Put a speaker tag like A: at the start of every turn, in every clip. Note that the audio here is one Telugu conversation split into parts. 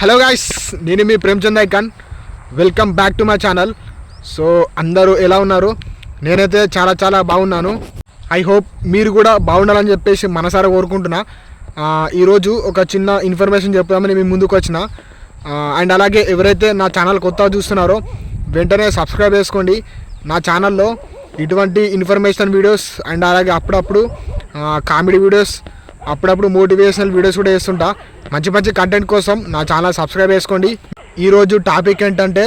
A: హలో గాయ్స్ నేను మీ Premchand icon welcome back to my channel so అందరూ ఎలా ఉన్నారు? నేనైతే చాలా చాలా బాగున్నాను. ఐ హోప్ మీరు కూడా బాగుండాలని చెప్పేసి మనసారా కోరుకుంటున్నా. ఈరోజు ఒక చిన్న ఇన్ఫర్మేషన్ చెప్దామని మీ ముందుకు వచ్చిన. అండ్ అలాగే ఎవరైతే నా ఛానల్ కొత్తగా చూస్తున్నారో వెంటనే సబ్స్క్రైబ్ చేసుకోండి. నా ఛానల్లో ఇటువంటి ఇన్ఫర్మేషన్ వీడియోస్ అండ్ అలాగే అప్పుడప్పుడు కామెడీ వీడియోస్ అప్పుడప్పుడు మోటివేషనల్ వీడియోస్ కూడా వేస్తుంటా మంచి మంచి కంటెంట్ కోసం నా ఛానల్ సబ్స్క్రైబ్ చేసుకోండి. ఈరోజు టాపిక్ ఏంటంటే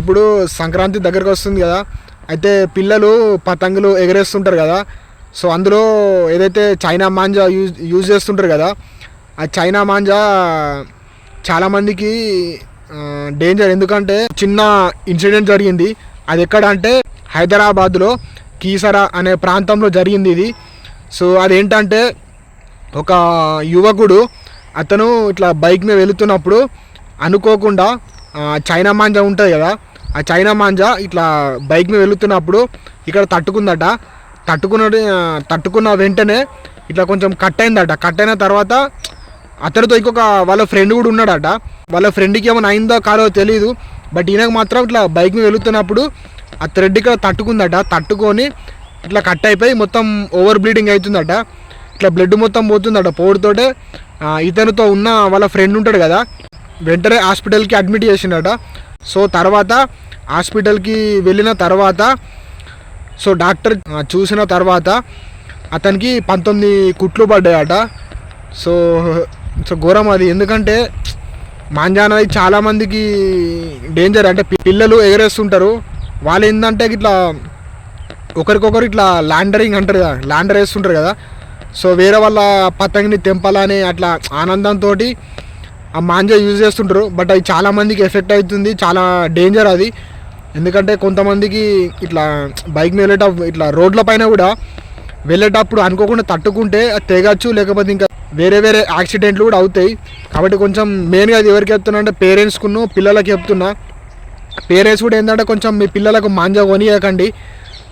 A: ఇప్పుడు సంక్రాంతి దగ్గరకు వస్తుంది కదా. అయితే పిల్లలు పతంగులు ఎగరేస్తుంటారు కదా. సో అందులో ఏదైతే చైనా మాంజా యూజ్ యూజ్ చేస్తుంటారు కదా ఆ చైనా మాంజా చాలామందికి డేంజర్ ఎందుకంటే చిన్న ఇన్సిడెంట్ జరిగింది. అది ఎక్కడ అంటే హైదరాబాద్లో కీసరా అనే ప్రాంతంలో జరిగింది ఇది. సో అదేంటంటే ఒక యువకుడు అతను ఇట్లా బైక్ మీద వెళుతున్నప్పుడు అనుకోకుండా చైనా మాంజా ఉంటుంది కదా ఆ చైనా మాంజా ఇట్లా బైక్ మీద వెళుతున్నప్పుడు ఇక్కడ తట్టుకుందట. తట్టుకున్న తట్టుకున్న వెంటనే ఇట్లా కొంచెం కట్ అయిందట. కట్ అయిన తర్వాత అతనితో ఇంకొక వాళ్ళ ఫ్రెండ్ కూడా ఉన్నాడట. వాళ్ళ ఫ్రెండ్కి ఏమైనా అయిందో కాదో తెలియదు బట్ ఈయనకు మాత్రం ఇట్లా బైక్ మీద వెళుతున్నప్పుడు ఆ థ్రెడ్ ఇక్కడ తట్టుకుందట. తట్టుకొని ఇట్లా కట్ అయిపోయి మొత్తం ఓవర్ బ్లీడింగ్ అవుతుందట. ఇట్లా బ్లడ్ మొత్తం పోతుందట పోడుతోటే ఇతనితో ఉన్న వాళ్ళ ఫ్రెండ్ ఉంటాడు కదా వెంటనే హాస్పిటల్కి అడ్మిట్ చేసిండట. సో తర్వాత హాస్పిటల్కి వెళ్ళిన తర్వాత సో డాక్టర్ చూసిన తర్వాత అతనికి పంతొమ్మిది కుట్లు పడ్డాయట. సో సో ఘోరం అది. ఎందుకంటే మాంజా అనేది చాలామందికి డేంజర్ అంటే పిల్లలు ఎగరేస్తుంటారు. వాళ్ళు ఏంటంటే ఇట్లా ఒకరికొకరు ఇట్లా ల్యాండరింగ్ అంటారు కదా ల్యాండర్ వేస్తుంటారు కదా. సో వేరే వాళ్ళ పతంగిని తెంపాలని అట్లా ఆనందంతో ఆ మాంజా యూజ్ చేస్తుంటారు. బట్ అది చాలామందికి ఎఫెక్ట్ అవుతుంది. చాలా డేంజర్ అది. ఎందుకంటే కొంతమందికి ఇట్లా బైక్ మీద వెళ్ళేటప్పుడు ఇట్లా రోడ్ల పైన కూడా వెళ్ళేటప్పుడు అనుకోకుండా తట్టుకుంటే అది తెగచ్చు లేకపోతే ఇంకా వేరే వేరే యాక్సిడెంట్లు కూడా అవుతాయి. కాబట్టి కొంచెం మెయిన్గా అది ఎవరికి చెప్తున్నా అంటే పేరెంట్స్కును పిల్లలకి చెప్తున్నా. పేరెంట్స్ కూడా ఏంటంటే కొంచెం మీ పిల్లలకు మాంజా కొనియకండి.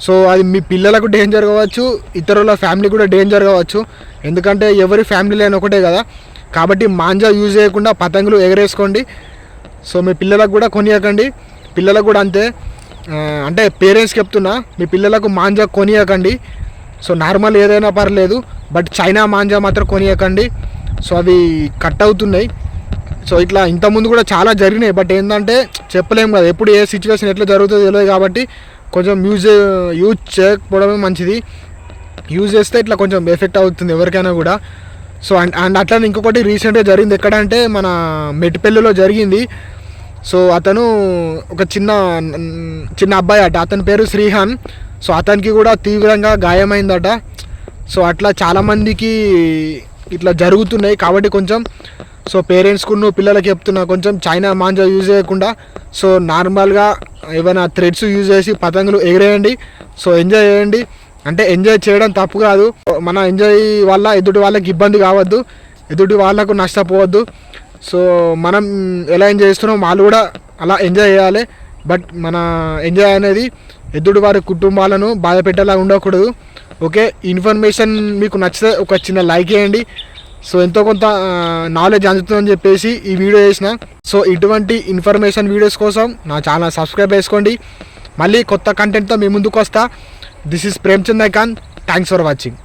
A: సో అది మీ పిల్లలకు డేంజర్ కావచ్చు ఇతరుల ఫ్యామిలీ కూడా డేంజర్ కావచ్చు. ఎందుకంటే ఎవరి ఫ్యామిలీ లేని ఒకటే కదా. కాబట్టి మాంజా యూజ్ చేయకుండా పతంగులు ఎగరేసుకోండి. సో మీ పిల్లలకు కూడా కొనియకండి. పిల్లలకు కూడా అంతే. అంటే పేరెంట్స్ చెప్తున్నా మీ పిల్లలకు మాంజా కొనియకండి. సో నార్మల్ ఏదైనా పర్లేదు బట్ చైనా మాంజా మాత్రం కొనియకండి. సో అవి కట్ అవుతున్నాయి. సో ఇట్లా ఇంతకుముందు కూడా చాలా జరిగినాయి బట్ ఏంటంటే చెప్పలేము కదా ఎప్పుడు ఏ సిచ్యువేషన్ ఎట్లా జరుగుతుందో తెలియదు కాబట్టి కొంచెం యూజ్ యూజ్ చేయకపోవడమే మంచిది. యూజ్ చేస్తే ఇట్లా కొంచెం ఎఫెక్ట్ అవుతుంది ఎవరికైనా కూడా. సో అండ్ అండ్ అట్లనే ఇంకొకటి రీసెంట్గా జరిగింది ఎక్కడ అంటే మన మెట్టిపల్లిలో జరిగింది. సో అతను ఒక చిన్న చిన్న అబ్బాయి అట. అతని పేరు శ్రీహాన్. సో అతనికి కూడా తీవ్రంగా గాయమైందట. సో అట్లా చాలామందికి ఇట్లా జరుగుతున్నాయి కాబట్టి కొంచెం. సో పేరెంట్స్కును పిల్లలకి చెప్తున్నా కొంచెం చైనా మాంజా యూజ్ చేయకుండా. సో నార్మల్గా ఏమైనా థ్రెడ్స్ యూజ్ చేసి పతంగులు ఎగిరేయండి. సో ఎంజాయ్ చేయండి. అంటే ఎంజాయ్ చేయడం తప్పు కాదు. మన ఎంజాయ్ వల్ల ఎదుటి వాళ్ళకి ఇబ్బంది కావద్దు. ఎదుటి వాళ్ళకు నష్టపోవద్దు. సో మనం ఎలా ఎంజాయ్ చేస్తున్నాం వాళ్ళు కూడా అలా ఎంజాయ్ చేయాలి. బట్ మన ఎంజాయ్ అనేది ఎదుటి వారి కుటుంబాలను బాధ పెట్టేలా ఉండకూడదు. ఓకే ఇన్ఫర్మేషన్ మీకు నచ్చితే ఒక చిన్న లైక్ చేయండి. సో ఎంతో కొంత నాలెడ్జ్ అందుతుందని చెప్పేసి ఈ వీడియో చేసిన. సో ఇటువంటి ఇన్ఫర్మేషన్ వీడియోస్ కోసం నా ఛానల్ సబ్స్క్రైబ్ చేసుకోండి. మళ్ళీ కొత్త కంటెంట్తో మీ ముందుకు వస్తా. This is Premchand icon thanks for watching